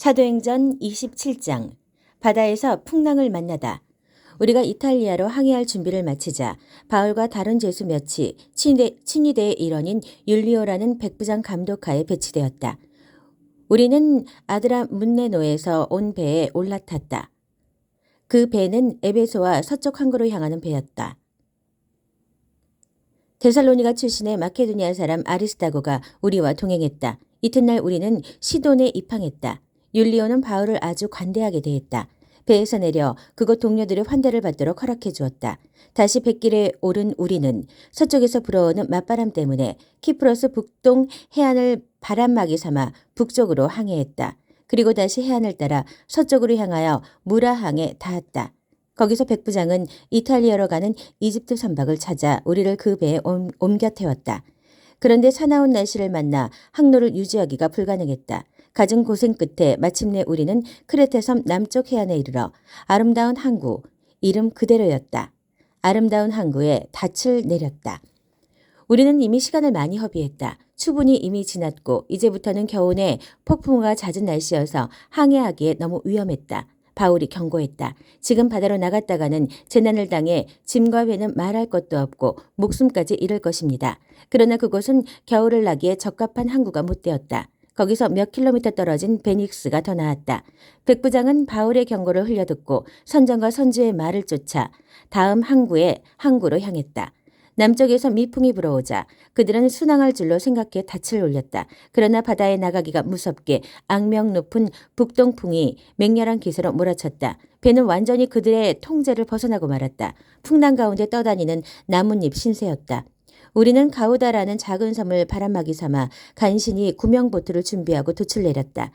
사도행전 27장 바다에서 풍랑을 만나다. 우리가 이탈리아로 항해할 준비를 마치자 바울과 다른 죄수 몇이 친위대, 친위대의 일원인 율리오라는 백부장 감독하에 배치되었다. 우리는 아드라 문네노에서 온 배에 올라탔다. 그 배는 에베소와 서쪽 항구로 향하는 배였다. 데살로니가 출신의 마케도니아 사람 아리스타고가 우리와 동행했다. 이튿날 우리는 시돈에 입항했다. 율리오는 바울을 아주 관대하게 대했다. 배에서 내려 그곳 동료들의 환대를 받도록 허락해 주었다. 다시 백길에 오른 우리는 서쪽에서 불어오는 맞바람 때문에 키프로스 북동 해안을 바람막이 삼아 북쪽으로 항해했다. 그리고 다시 해안을 따라 서쪽으로 향하여 무라항에 닿았다. 거기서 백부장은 이탈리아로 가는 이집트 선박을 찾아 우리를 그 배에 옮, 옮겨 태웠다. 그런데 사나운 날씨를 만나 항로를 유지하기가 불가능했다. 갖은 고생 끝에 마침내 우리는 크레테 섬 남쪽 해안에 이르러 아름다운 항구, 이름 그대로였다. 아름다운 항구에 닻을 내렸다. 우리는 이미 시간을 많이 허비했다. 추분이 이미 지났고 이제부터는 겨우내 폭풍우가 잦은 날씨여서 항해하기에 너무 위험했다. 바울이 경고했다. 지금 바다로 나갔다가는 재난을 당해 짐과 배는 말할 것도 없고 목숨까지 잃을 것입니다. 그러나 그곳은 겨울을 나기에 적합한 항구가 못 되었다. 거기서 몇 킬로미터 떨어진 베닉스가 더 나았다. 백부장은 바울의 경고를 흘려듣고 선장과 선주의 말을 쫓아 다음 항구에 항구로 향했다. 남쪽에서 미풍이 불어오자 그들은 순항할 줄로 생각해 닻을 올렸다. 그러나 바다에 나가기가 무섭게 악명 높은 북동풍이 맹렬한 기세로 몰아쳤다. 배는 완전히 그들의 통제를 벗어나고 말았다. 풍랑 가운데 떠다니는 나뭇잎 신세였다. 우리는 가우다라는 작은 섬을 바람막이 삼아 간신히 구명보트를 준비하고 돛을 내렸다.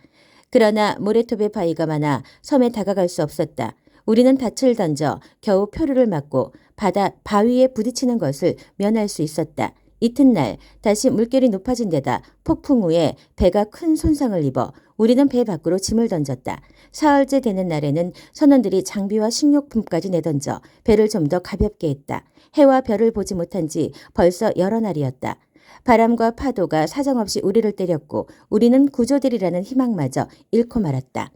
그러나 모래톱의 바위가 많아 섬에 다가갈 수 없었다. 우리는 닻을 던져 겨우 표류를 맞고 바다 바위에 부딪히는 것을 면할 수 있었다. 이튿날 다시 물결이 높아진 데다 폭풍 후에 배가 큰 손상을 입어 우리는 배 밖으로 짐을 던졌다. 사흘째 되는 날에는 선원들이 장비와 식료품까지 내던져 배를 좀 더 가볍게 했다. 해와 별을 보지 못한 지 벌써 여러 날이었다. 바람과 파도가 사정없이 우리를 때렸고 우리는 구조되리라는 희망마저 잃고 말았다.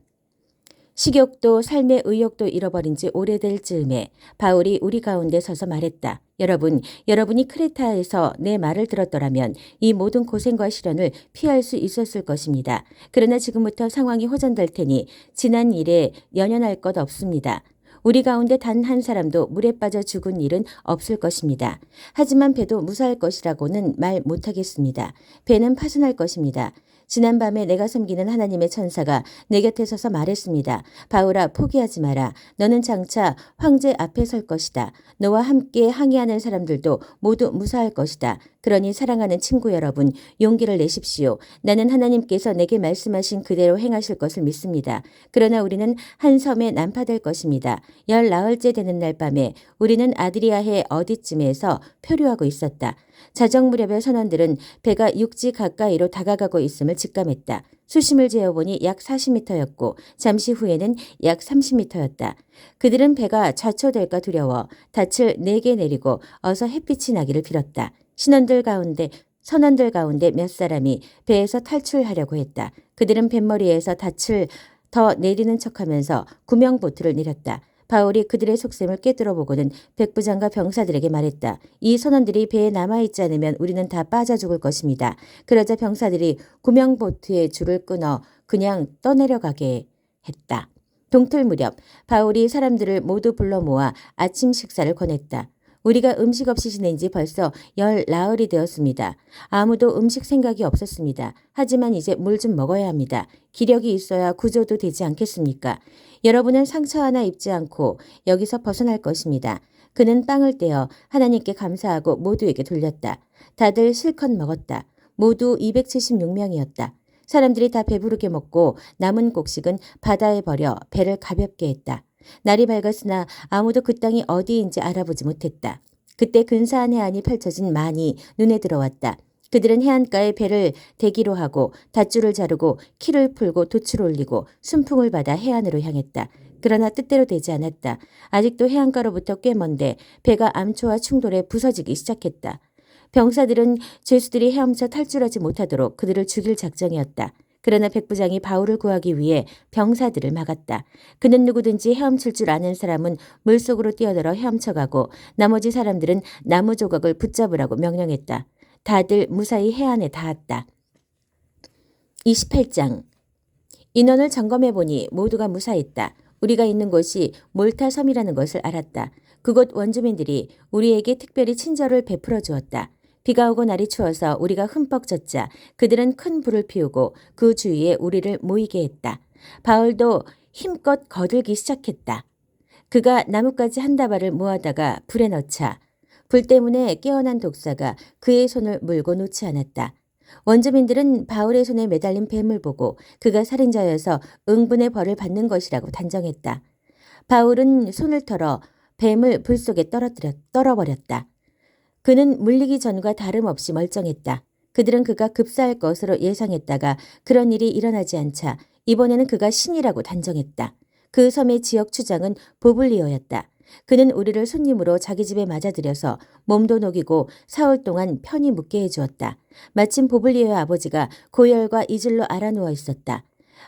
식욕도 삶의 의욕도 잃어버린 지 오래될 즈음에 바울이 우리 가운데 서서 말했다. 여러분, 여러분이 크레타에서 내 말을 들었더라면 이 모든 고생과 시련을 피할 수 있었을 것입니다. 그러나 지금부터 상황이 호전될 테니 지난 일에 연연할 것 없습니다. 우리 가운데 단 한 사람도 물에 빠져 죽은 일은 없을 것입니다. 하지만 배도 무사할 것이라고는 말 못하겠습니다. 배는 파손할 것입니다. 지난밤에 내가 섬기는 하나님의 천사가 내 곁에 서서 말했습니다. 바울아 포기하지 마라. 너는 장차 황제 앞에 설 것이다. 너와 함께 항해하는 사람들도 모두 무사할 것이다. 그러니 사랑하는 친구 여러분 용기를 내십시오. 나는 하나님께서 내게 말씀하신 그대로 행하실 것을 믿습니다. 그러나 우리는 한 섬에 난파될 것입니다. 열 나흘째 되는 날 밤에 우리는 아드리아해 어디쯤에서 표류하고 있었다. 자정 무렵의 선원들은 배가 육지 가까이로 다가가고 있음을 직감했다. 수심을 재어보니 약 40m였고 잠시 후에는 약 30m였다. 그들은 배가 좌초될까 두려워 닻을 네개 내리고 어서 햇빛이 나기를 빌었다. 신원들 가운데 선원들 가운데 몇 사람이 배에서 탈출하려고 했다. 그들은 뱃머리에서 닻을 더 내리는 척하면서 구명보트를 내렸다. 바울이 그들의 속셈을 꿰뚫어 보고는 백부장과 병사들에게 말했다. 이 선원들이 배에 남아있지 않으면 우리는 다 빠져 죽을 것입니다. 그러자 병사들이 구명보트의 줄을 끊어 그냥 떠내려가게 했다. 동틀 무렵 바울이 사람들을 모두 불러 모아 아침 식사를 권했다. 우리가 음식 없이 지낸 지 벌써 열 나흘이 되었습니다. 아무도 음식 생각이 없었습니다. 하지만 이제 물 좀 먹어야 합니다. 기력이 있어야 구조도 되지 않겠습니까? 여러분은 상처 하나 입지 않고 여기서 벗어날 것입니다. 그는 빵을 떼어 하나님께 감사하고 모두에게 돌렸다. 다들 실컷 먹었다. 모두 276명이었다. 사람들이 다 배부르게 먹고 남은 곡식은 바다에 버려 배를 가볍게 했다. 날이 밝았으나 아무도 그 땅이 어디인지 알아보지 못했다. 그때 근사한 해안이 펼쳐진 만이 눈에 들어왔다. 그들은 해안가에 배를 대기로 하고 닷줄을 자르고 키를 풀고 돛을 올리고 순풍을 받아 해안으로 향했다. 그러나 뜻대로 되지 않았다. 아직도 해안가로부터 꽤 먼데 배가 암초와 충돌해 부서지기 시작했다. 병사들은 죄수들이 헤엄쳐 탈출하지 못하도록 그들을 죽일 작정이었다. 그러나 백부장이 바울을 구하기 위해 병사들을 막았다. 그는 누구든지 헤엄칠 줄 아는 사람은 물속으로 뛰어들어 헤엄쳐가고 나머지 사람들은 나무 조각을 붙잡으라고 명령했다. 다들 무사히 해안에 닿았다. 28장 인원을 점검해 보니 모두가 무사했다. 우리가 있는 곳이 몰타 섬이라는 것을 알았다. 그곳 원주민들이 우리에게 특별히 친절을 베풀어 주었다. 비가 오고 날이 추워서 우리가 흠뻑 젖자 그들은 큰 불을 피우고 그 주위에 우리를 모이게 했다. 바울도 힘껏 거들기 시작했다. 그가 나뭇가지 한 다발을 모아다가 불에 넣자 불 때문에 깨어난 독사가 그의 손을 물고 놓지 않았다. 원주민들은 바울의 손에 매달린 뱀을 보고 그가 살인자여서 응분의 벌을 받는 것이라고 단정했다. 바울은 손을 털어 뱀을 불 속에 떨어뜨려 떨어버렸다. 그는 물리기 전과 다름없이 멀쩡했다. 그들은 그가 급사할 것으로 예상했다가 그런 일이 일어나지 않자 이번에는 그가 신이라고 단정했다. 그 섬의 지역 추장은 보블리오였다. 그는 우리를 손님으로 자기 집에 맞아들여서 몸도 녹이고 사흘 동안 편히 묵게 해주었다. 마침 보블리오의 아버지가 고열과 이질로 알아누워 있었다.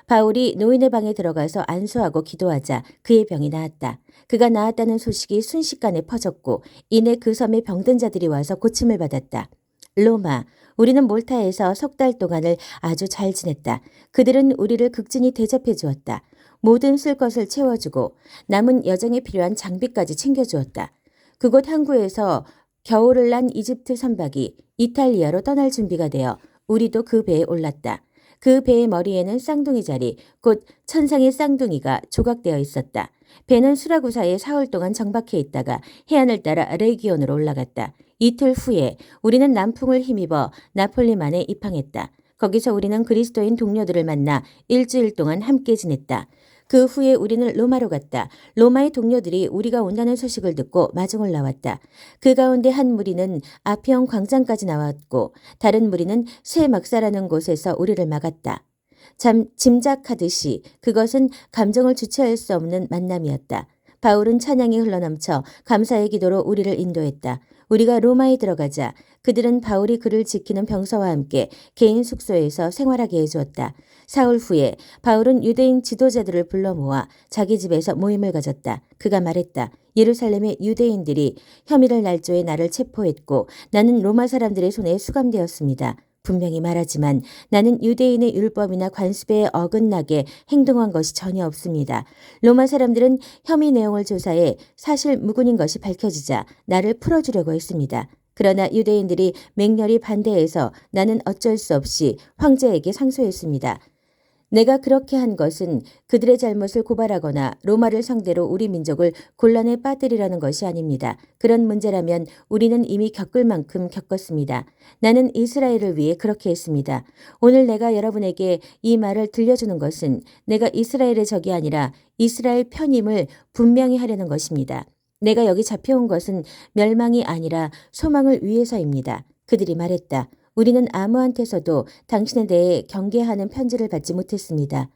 바울이 노인의 방에 들어가서 안수하고 기도하자 그의 병이 나았다. 그가 나았다는 소식이 순식간에 퍼졌고 이내 그 섬에 병든 자들이 와서 고침을 받았다. 로마, 우리는 몰타에서 석 달 동안을 아주 잘 지냈다. 그들은 우리를 극진히 대접해 주었다. 모든 쓸 것을 채워주고 남은 여정에 필요한 장비까지 챙겨주었다. 그곳 항구에서 겨울을 난 이집트 선박이 이탈리아로 떠날 준비가 되어 우리도 그 배에 올랐다. 그 배의 머리에는 쌍둥이 자리, 곧 천상의 쌍둥이가 조각되어 있었다. 배는 수라구사에 사흘 동안 정박해 있다가 해안을 따라 레기온으로 올라갔다. 이틀 후에 우리는 남풍을 힘입어 나폴리만에 입항했다. 거기서 우리는 그리스도인 동료들을 만나 일주일 동안 함께 지냈다. 그 후에 우리는 로마로 갔다. 로마의 동료들이 우리가 온다는 소식을 듣고 마중을 나왔다. 그 가운데 한 무리는 아피온 광장까지 나왔고 다른 무리는 새 막사라는 곳에서 우리를 막았다. 참 짐작하듯이 그것은 감정을 주체할 수 없는 만남이었다. 바울은 찬양이 흘러넘쳐 감사의 기도로 우리를 인도했다. 우리가 로마에 들어가자 그들은 바울이 그를 지키는 병사와 함께 개인 숙소에서 생활하게 해주었다. 사흘 후에 바울은 유대인 지도자들을 불러 모아 자기 집에서 모임을 가졌다. 그가 말했다. 예루살렘의 유대인들이 혐의를 날조해 나를 체포했고 나는 로마 사람들의 손에 수감되었습니다. 분명히 말하지만 나는 유대인의 율법이나 관습에 어긋나게 행동한 것이 전혀 없습니다. 로마 사람들은 혐의 내용을 조사해 사실 무근인 것이 밝혀지자 나를 풀어주려고 했습니다. 그러나 유대인들이 맹렬히 반대해서 나는 어쩔 수 없이 황제에게 상소했습니다. 내가 그렇게 한 것은 그들의 잘못을 고발하거나 로마를 상대로 우리 민족을 곤란에 빠뜨리라는 것이 아닙니다. 그런 문제라면 우리는 이미 겪을 만큼 겪었습니다. 나는 이스라엘을 위해 그렇게 했습니다. 오늘 내가 여러분에게 이 말을 들려주는 것은 내가 이스라엘의 적이 아니라 이스라엘 편임을 분명히 하려는 것입니다. 내가 여기 잡혀온 것은 멸망이 아니라 소망을 위해서입니다. 그들이 말했다. 우리는 아무한테서도 당신에 대해 경계하는 편지를 받지 못했습니다.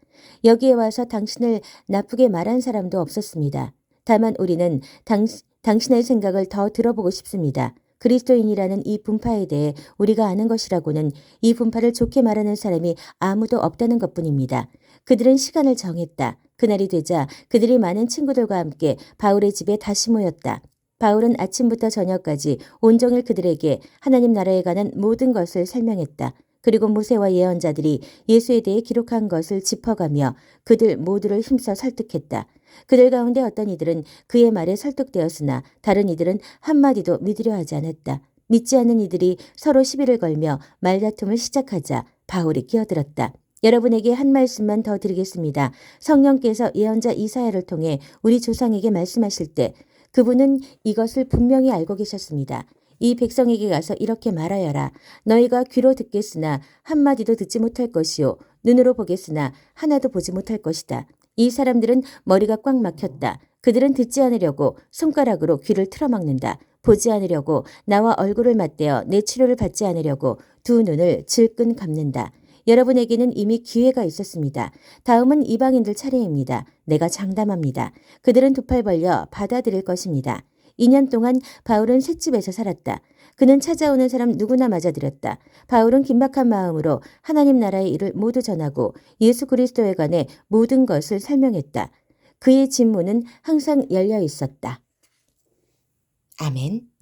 여기에 와서 당신을 나쁘게 말한 사람도 없었습니다. 다만 우리는 당, 당신의 생각을 더 들어보고 싶습니다. 그리스도인이라는 이 분파에 대해 우리가 아는 것이라고는 이 분파를 좋게 말하는 사람이 아무도 없다는 것뿐입니다. 그들은 시간을 정했다. 그날이 되자 그들이 많은 친구들과 함께 바울의 집에 다시 모였다. 바울은 아침부터 저녁까지 온종일 그들에게 하나님 나라에 관한 모든 것을 설명했다. 그리고 모세와 예언자들이 예수에 대해 기록한 것을 짚어가며 그들 모두를 힘써 설득했다. 그들 가운데 어떤 이들은 그의 말에 설득되었으나 다른 이들은 한마디도 믿으려 하지 않았다. 믿지 않는 이들이 서로 시비를 걸며 말다툼을 시작하자 바울이 끼어들었다. 여러분에게 한 말씀만 더 드리겠습니다. 성령께서 예언자 이사야를 통해 우리 조상에게 말씀하실 때 그분은 이것을 분명히 알고 계셨습니다. 이 백성에게 가서 이렇게 말하여라. 너희가 귀로 듣겠으나 한마디도 듣지 못할 것이요. 눈으로 보겠으나 하나도 보지 못할 것이다. 이 사람들은 머리가 꽉 막혔다. 그들은 듣지 않으려고 손가락으로 귀를 틀어막는다. 보지 않으려고 나와 얼굴을 맞대어 내 치료를 받지 않으려고 두 눈을 질끈 감는다. 여러분에게는 이미 기회가 있었습니다. 다음은 이방인들 차례입니다. 내가 장담합니다. 그들은 두 팔 벌려 받아들일 것입니다. 2년 동안 바울은 셋집에서 살았다. 그는 찾아오는 사람 누구나 맞아들였다. 바울은 긴박한 마음으로 하나님 나라의 일을 모두 전하고 예수 그리스도에 관해 모든 것을 설명했다. 그의 진문은 항상 열려 있었다. 아멘.